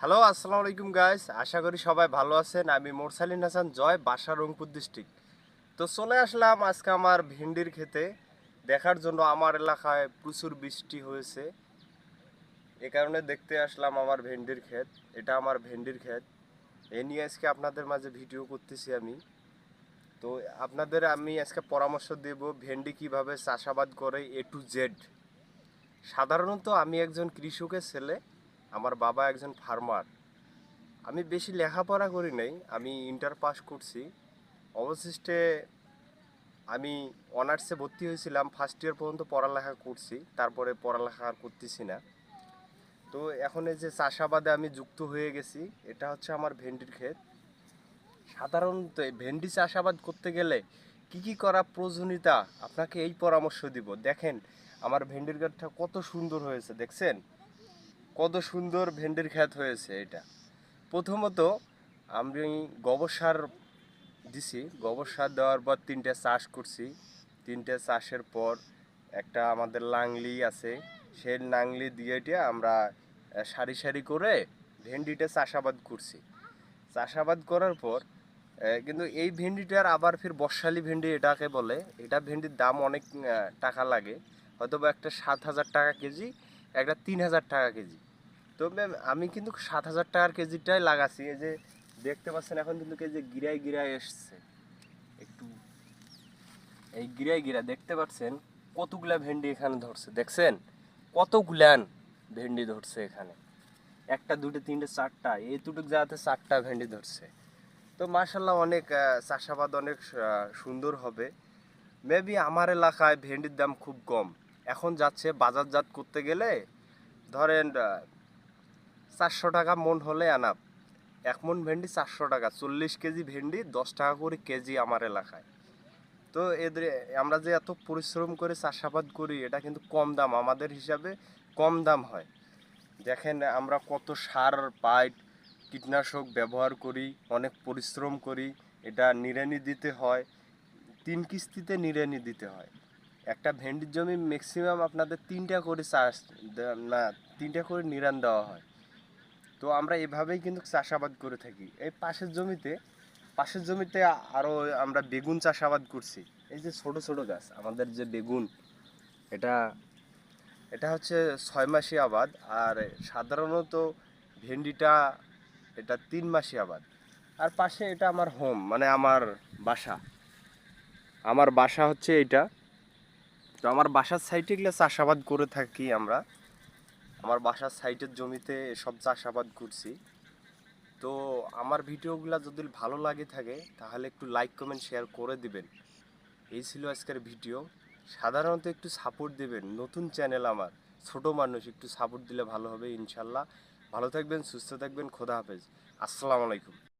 Hello আসসালামু আলাইকুম guys আশা করি সবাই ভালো আছেন। আমি মোরসালিন হাসান, জয় বাসা, রংপুর ডিস্ট্রিক্ট তো চলে আসলাম আজকে আমার ভেন্ডির খেতে দেখার জন্য আমার এলাকায় প্রচুর বৃষ্টি হয়েছে। এ কারণে দেখতে আসলাম আমার ভেন্ডির ক্ষেত। এটা আমার ভেন্ডির ক্ষেত। এ নিয়ে আজকে আপনাদের মাঝে ভিডিও করতেছি আমি। তো আপনাদের আমি আজকে পরামর্শ দেব ভেন্ডি কীভাবে চাষাবাদ করে এ টু জেড সাধারণত আমি একজন কৃষকের ছেলে। আমার বাবা একজন ফার্মার আমি বেশি লেখাপড়া করি নাই, আমি ইন্টার পাস করছি। অবশিষ্টে আমি অনার্সে ভর্তি হয়েছিলাম ফার্স্ট ইয়ার পর্যন্ত পড়ালেখা করছি, তারপরে পড়ালেখা আর করতেছি না। তো এখন এই যে চাষাবাদে আমি যুক্ত হয়ে গেছি, এটা হচ্ছে আমার ভেন্ডির ক্ষেত। সাধারণত ভেন্ডি চাষাবাদ করতে গেলে কি কি করা প্রয়োজনীয়তা? আপনাকে এই পরামর্শ দিব। দেখেন, আমার ভেন্ডির গাছটা কত সুন্দর হয়েছে, দেখছেন? কত সুন্দর ভেন্ডির ক্ষেত হয়েছে এটা। প্রথমত আমি গোবর সার দিছি। গোবর সার দেওয়ার পর তিনটে চাষ করছি। তিনটে চাষের পর একটা আমাদের লাংলি আছে। সেই লাংলি দিয়ে টিয়ে আমরা সারি সারি করে ভেন্ডিটা চাষাবাদ করছি। চাষাবাদ করার পর কিন্তু এই ভেন্ডিটার আবার ফির বর্ষালি ভেন্ডি এটাকে বলে। এটা ভেন্ডির দাম অনেক টাকা লাগে। হয়তো বা একটা সাত হাজার টাকা কেজি একটা তিন হাজার টাকা কেজি। তো ম্যাম আমি কিন্তু সাত হাজার টাকার কেজিটাই লাগাচ্ছি। এই যে দেখতে পাচ্ছেন, এখন কিন্তু কেজি গিরায় গিরায় এসছে। একটু এই গিরায় গিরা দেখতে পাচ্ছেন, কতগুলা ভেন্ডি এখানে ধরছে। দেখছেন? কতগুলান ভেন্ডি ধরছে এখানে। একটা দুটো তিনটে, চারটা, এই দুটুক জায়গাতে চারটা ভেন্ডি ধরছে। তো মার্শাল্লাহ অনেক চাষাবাদ অনেক সুন্দর হবে। মেবি আমার এলাকায় ভেন্ডির দাম খুব কম। এখন যাচ্ছে বাজারজাত করতে গেলে ধরেন চারশো টাকা মন হলে আনাপ এক মন ভেন্ডি চারশো টাকা, চল্লিশ কেজি ভেন্ডি দশ টাকা করে কেজি আমার এলাকায়। তো এদের, আমরা যে এত পরিশ্রম করে চাষাবাদ করি, এটা কিন্তু কম দাম আমাদের হিসাবে কম দাম হয়। দেখেন, আমরা কত সার পাই কীটনাশক ব্যবহার করি, অনেক পরিশ্রম করি, এটা নিড়ানি দিতে হয়, তিন কিস্তিতে নিড়ানি দিতে হয়। একটা ভেন্ডির জমি ম্যাক্সিমাম আপনাদের তিনটা করে চাষ না, তিনটা করে নিরান দেওয়া হয়। তো আমরা এভাবেই কিন্তু চাষাবাদ করে থাকি। এই পাশের জমিতে পাশের জমিতে আরও আমরা বেগুন চাষাবাদ করছি। এই যে ছোট ছোট গাছ, আমাদের যে বেগুন, এটা এটা হচ্ছে ছয় মাসি আবাদ, আর সাধারণত ভেন্ডিটা এটা তিন মাসি আবাদ। আর পাশে এটা আমার হোম মানে আমার বাসা। আমার বাসা হচ্ছে এইটা। তো আমার বাসার সাইডে এগুলো চাষাবাদ করে থাকি আমরা। আমার বাসার সাইডের জমিতে সব চাষাবাদ করছি। তো আমার ভিডিওগুলো যদি ভালো লাগে থাকে, তাহলে একটু লাইক কমেন্ট শেয়ার করে দিবেন। এই ছিল আজকের ভিডিও সাধারণত একটু সাপোর্ট দিবেন। নতুন চ্যানেল আমার, ছোট মানুষ, একটু সাপোর্ট দিলে ভালো হবে ইনশাল্লাহ। ভালো থাকবেন, সুস্থ থাকবেন, খোদা হাফেজ। আসসালামু আলাইকুম।